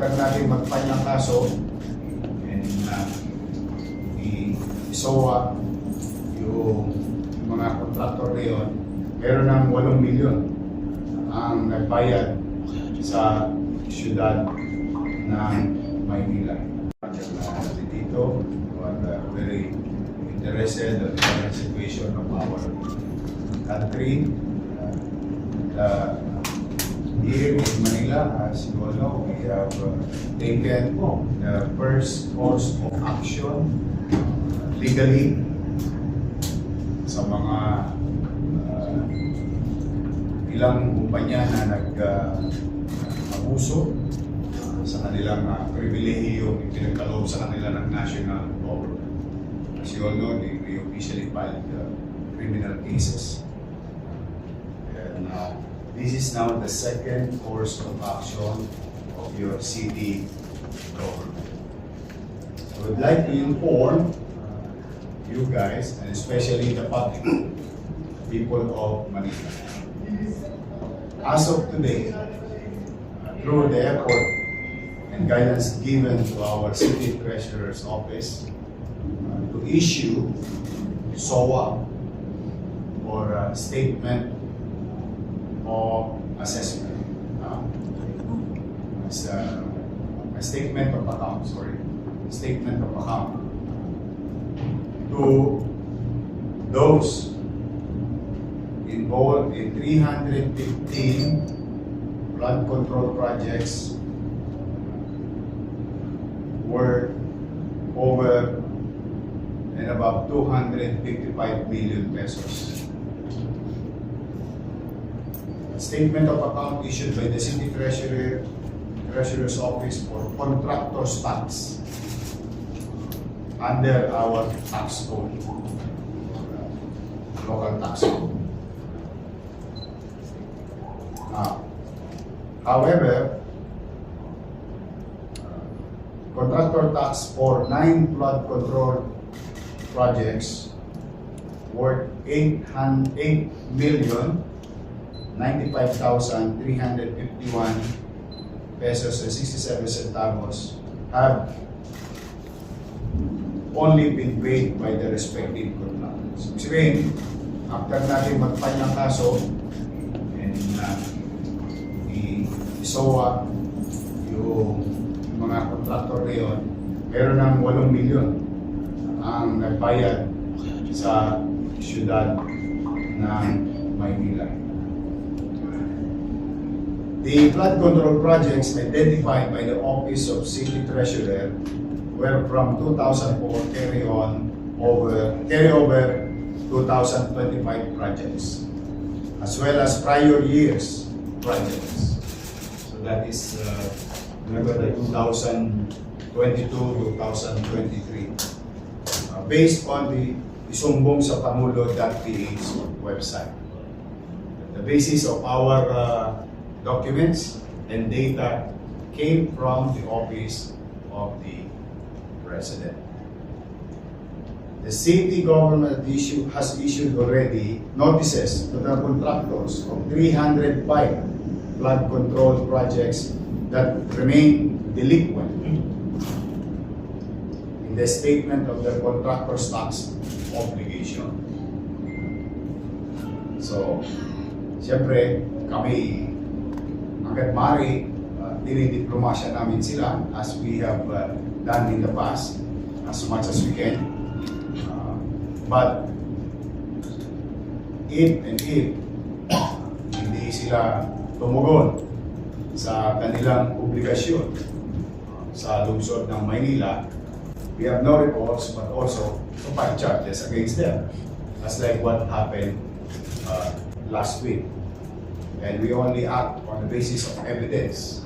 after natin mag-file ng kaso, and uh, i-SOA yung mga kontraktor na yun, meron ng 8 milyon ang nagbayad sa siyudad ng Maynila. Uh, dito, we are very interested in the current situation of our country. Uh, the here in Manila, as you all know, we have uh, taken the first course of action uh, legally sa mga uh, ilang kumpanya na nag-abuso sa kanilang uh, pribilehiyo ipinagkaloob sa kanila ng national government. As you all know, we officially filed uh, criminal cases. And uh, this is now the second course of action of your city government. I would like to inform uh, you guys, and especially the public, people of Manila. As of today, uh, through the effort and guidance given to our city treasurer's office uh, to issue SOA or a statement of assessment. Uh, as a, a statement of account, sorry, statement of account to those involved in 315 flood control projects worth over and above 255 million pesos. Statement of account issued by the city treasurer, treasurer's office for contractor's tax under our tax code, local tax code. Now, however, contractor tax for nine flood control projects worth eight hun- eight million ninety-five thousand three hundred fifty-one pesos and sixty-seven centavos have only been paid by the respective contractors. Ibig sabihin, after natin mag-file ng kaso, and uh, i-SOA yung mga kontraktor na yun, meron ng 8 milyon ang nagbayad sa siyudad ng Maynila. The flood control projects identified by the Office of City Treasurer were from 2004 carry on over carry over 2025 projects as well as prior years projects. So that is uh, remember the 2022-2023 uh, based on the isumbong sa Pangulo.ph website. The basis of our uh, documents and data came from the office of the president. The city government issue, has issued already notices to the contractors of 305 flood control projects that remain delinquent in the statement of their contractor's tax obligation. So, siyempre, kami hanggat maaari, uh, dinidiplomasya namin sila as we have uh, done in the past as much as we can. Uh, but if and if hindi sila tumugon sa kanilang obligasyon uh, sa lungsod ng Maynila, we have no recourse but also to charges against them. As like what happened uh, last week and we only act on the basis of evidence.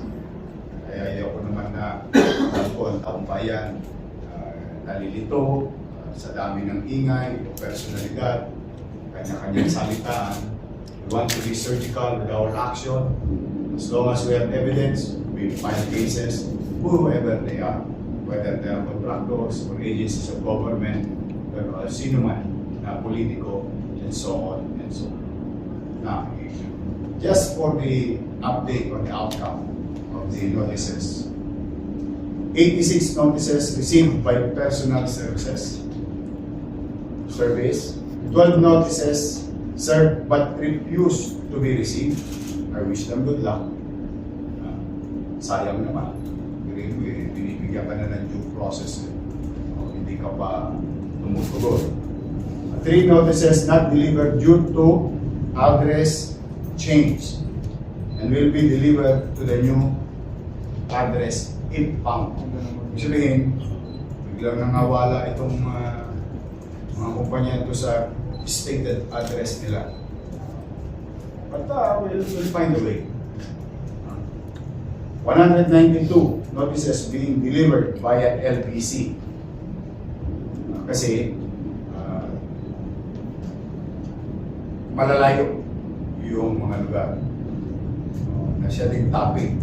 Kaya ayoko naman na ang taong bayan uh, nalilito uh, sa dami ng ingay, personalidad, kanya-kanyang salitaan. We want to be surgical with our action. As long as we have evidence, we file cases, whoever they are, whether they are contractors or agencies of government, or sino man na politiko, and so on and so on. Now, just for the update on the outcome of the notices, 86 notices received by personal services service, 12 notices served but refused to be received. I wish them good luck. Ah, sayang naman. Binibigyan ka na ng due process. eh. O, hindi ka pa tumutugon. Three notices not delivered due to address change and will be delivered to the new address if found. Ibig sabihin, biglang nangawala itong ah, mga kumpanya ito sa stated address nila. But uh, we'll, we'll find a way. 192 notices being delivered via LBC. Uh, kasi uh, malalayo yung mga lugar. Uh, na siya din topic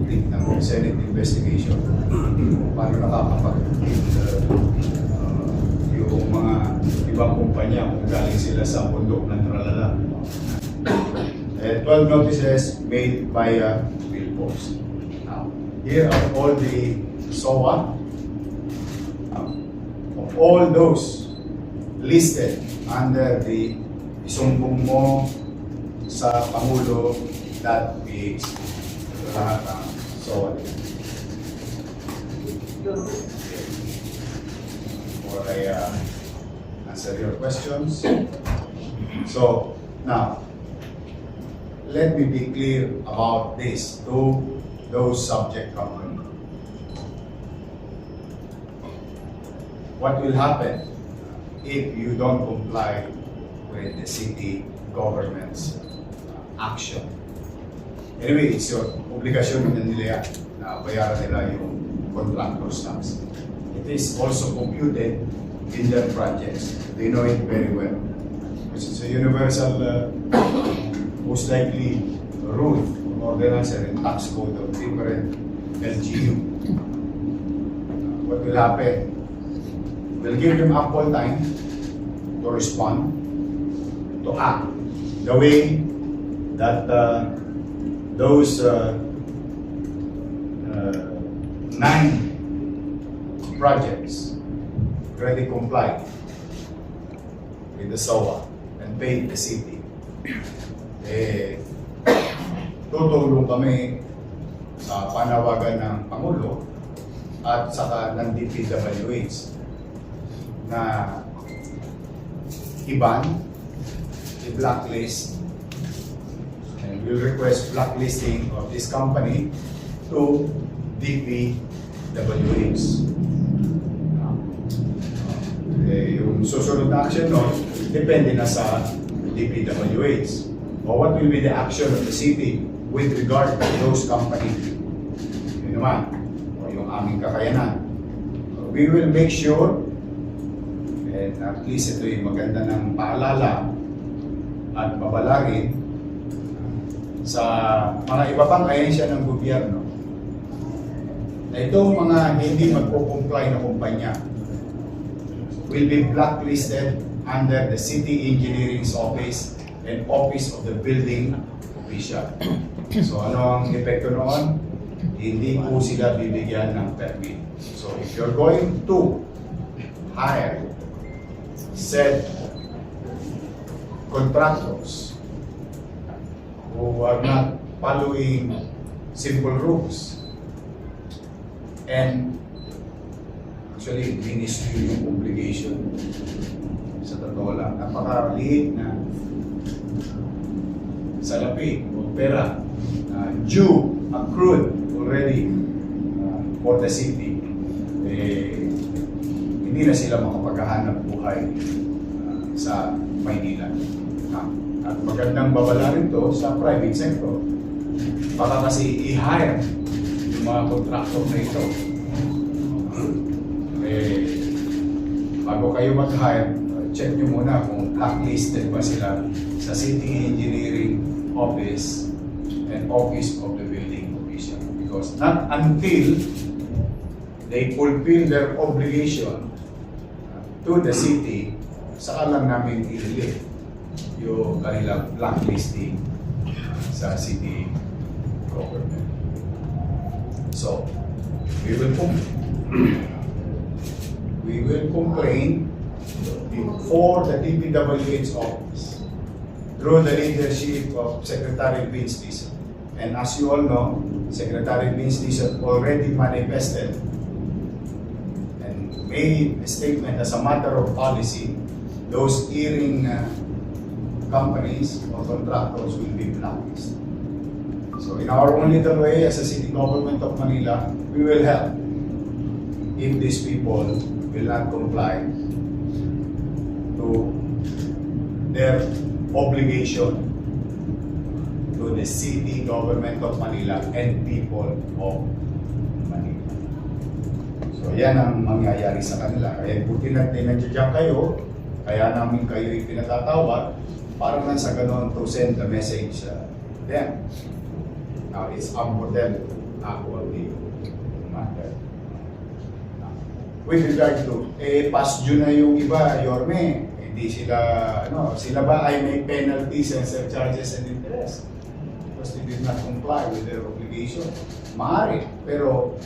I think, ng Senate investigation. Paano nakakapag uh, yung mga ibang kumpanya kung galing sila sa bundok ng tralala. And 12 notices made via billboards. Now, here are all the SOA um, of all those listed under the isumbong mo sa Pangulo.ph. Ito lahat ang SOA. For I uh, answer your questions. So, now, let me be clear about this to those subject company. What will happen if you don't comply with the city government's action? Anyway, it's your obligasyon na nila na bayaran nila yung contractor's tax. It is also computed in their projects. They know it very well. Because it's a universal uh, most likely rule or ordinance and tax code of different LGU. What will happen? We'll give them ample time to respond, to act the way that uh, those uh, uh, nine projects already complied with the SOA and paid the city. Eh, tutulong kami sa panawagan ng Pangulo at saka ng DPWH na iban, i-blacklist, we'll request blacklisting of this company to DPWH. Eh, yung susunod na action no, depende na sa DPWH. Or what will be the action of the city with regard to those companies? Yun naman, o yung aming kakayanan. We will make sure, and at least ito yung maganda ng paalala at babalagin sa mga iba pang ahensya ng gobyerno na itong mga hindi magpo-comply na kumpanya will be blacklisted under the City Engineering's Office and Office of the Building Official. So ano ang epekto noon? Hindi po sila bibigyan ng permit. So if you're going to hire said contractors who are not following simple rules. And actually ministry yung obligation. Sa totoo lang napakaliit na salapi o pera na due accrued already uh, for the city. Eh, hindi na sila makapaghahanap buhay uh, sa Maynila. Ah, at magandang babala rin to sa private sector. Baka kasi i-hire yung mga contractor na ito. Eh, bago kayo mag-hire, check nyo muna kung blacklisted ba sila sa City Engineering Office and Office of the Building Official. Because not until they fulfill their obligation to the city, saka lang namin i-relieve yung kanilang blacklisting sa city government. So, we will we will complain before the DPWH office through the leadership of Secretary Vince Dizon. And as you all know, Secretary Vince Dizon already manifested and made a statement as a matter of policy, those earring uh, companies or contractors will be blacklisted. So in our own little way as a city government of Manila, we will help if these people will not comply to their obligation to the city government of Manila and people of Manila. So yan ang mangyayari sa kanila. Kaya buti na tinadyan kayo, kaya namin kayo ipinatatawag para man sa ganon to send the message uh, them. Now it's up for them to act on the matter. With regard to, eh, past due na yung iba, Yorme, hindi sila, ano, sila ba ay may penalties and surcharges and interest? Because they did not comply with their obligation. Maaari, pero,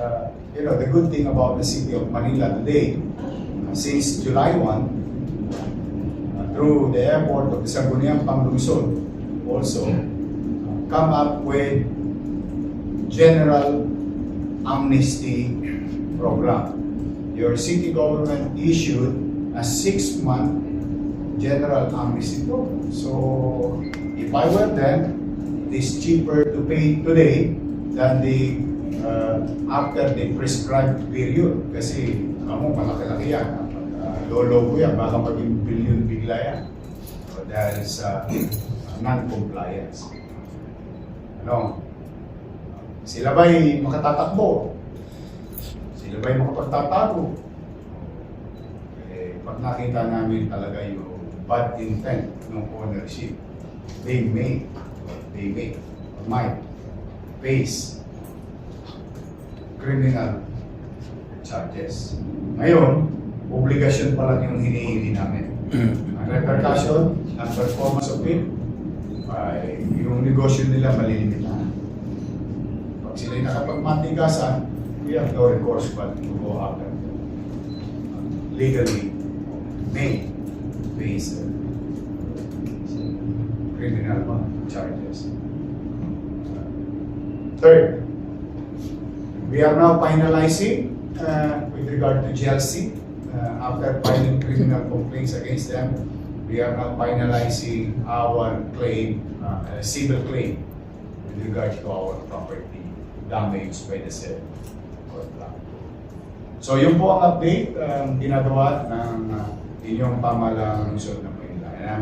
uh, you know, the good thing about the city of Manila today, since July 1, uh, through the airport of the Sangguniang Panglungsod, also, uh, come up with general amnesty program. Your city government issued a six-month general amnesty program. So, if I were them, it is cheaper to pay today than the uh, after the prescribed period. Kasi, alam mo, malaki-laki yan. Uh, lolo ko yan, baka maging billion yan. So, dahil sa non-compliance. Ano? Sila ba'y makatatakbo? Sila ba'y makapagtatago? Eh, pag nakita namin talaga yung bad intent ng ownership, they may, they may, or might face criminal charges. Ngayon, obligasyon pa lang yung hinihingi namin. Repercussion, ang performance of it, ay yung negosyo nila malilimit na. Pag sila'y nakapagmatigasan, we have no recourse but to go after them. Legally, may face uh, criminal charges. Third, we are now finalizing uh, with regard to GLC. Uh, after filing criminal complaints against them, we are now finalizing our claim, uh, civil claim with regard to our property damaged by the said. So yun po ang update ang ginagawa ng uh, inyong pamalang lungsod ng.